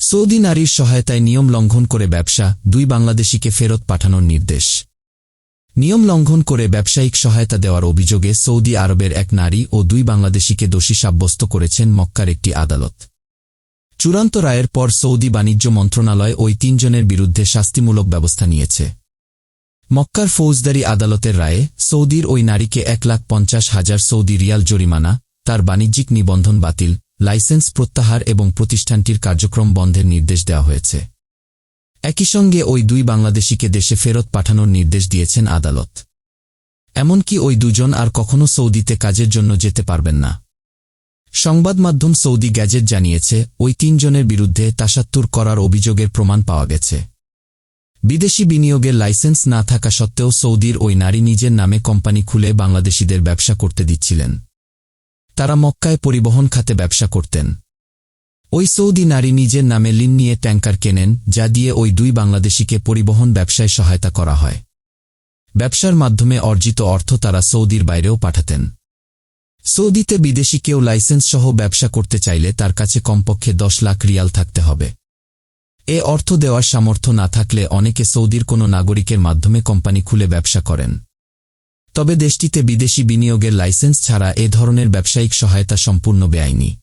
Saudi নারীর সহায়তায় নিয়ম লঙ্ঘন করে ব্যবসা, দুই বাংলাদেশিকে ফেরত পাঠানোর নির্দেশ। নিয়ম লঙ্ঘন করে ব্যবসায়িক সহায়তা দেওয়ার অভিযোগে সৌদি আরবের এক নারী ও দুই বাংলাদেশিকে দোষী সাব্যস্ত করেছেন মক্কার একটি আদালত। চূড়ান্ত রায়ের পর সৌদি বাণিজ্য মন্ত্রণালয় ওই তিনজনের বিরুদ্ধে শাস্তিমূলক ব্যবস্থা নিয়েছে। মক্কার ফৌজদারি আদালতের রায়ে সৌদির ওই নারীকে এক লাখ পঞ্চাশ হাজার সৌদি রিয়াল জরিমানা, তার বাণিজ্যিক নিবন্ধন বাতিল লাইসেন্স প্রত্যাহার এবং প্রতিষ্ঠানটির কার্যক্রম বন্ধের নির্দেশ দেওয়া হয়েছে। একই সঙ্গে ওই দুই বাংলাদেশিকে দেশে ফেরত পাঠানোর নির্দেশ দিয়েছেন আদালত। এমনকি ওই দুজন আর কখনো সৌদিতে কাজের জন্য যেতে পারবেন না। সংবাদ মাধ্যম সৌদি গ্যাজেট জানিয়েছে, ওই তিনজনের বিরুদ্ধে তাসাত্তুর করার অভিযোগের প্রমাণ পাওয়া গেছে। বিদেশি বিনিয়োগের লাইসেন্স না থাকা সত্ত্বেও সৌদির ওই নারী নিজের নামে কোম্পানি খুলে বাংলাদেশিদের ব্যবসা করতে দিচ্ছিলেন। তারা মক্কায় পরিবহন খাতে ব্যবসা করতেন। ওই সৌদি নারী নিজের নামে লিন নিয়ে ট্যাঙ্কার কেনেন, যা দিয়ে ওই দুই বাংলাদেশিকে পরিবহন ব্যবসায় সহায়তা করা হয়। ব্যবসার মাধ্যমে অর্জিত অর্থ তারা সৌদির বাইরেও পাঠাতেন। সৌদিতে বিদেশি কেউ লাইসেন্স সহ ব্যবসা করতে চাইলে তার কাছে কমপক্ষে দশ লাখ রিয়াল থাকতে হবে। এ অর্থ দেওয়ার সামর্থ্য না থাকলে অনেকে সৌদির কোনো নাগরিকের মাধ্যমে কোম্পানি খুলে ব্যবসা করেন। তবে দেশটিতে বিদেশি বিনিয়োগের লাইসেন্স ছাড়া এ ধরনের ব্যবসায়িক সহায়তা সম্পূর্ণ বেআইনি।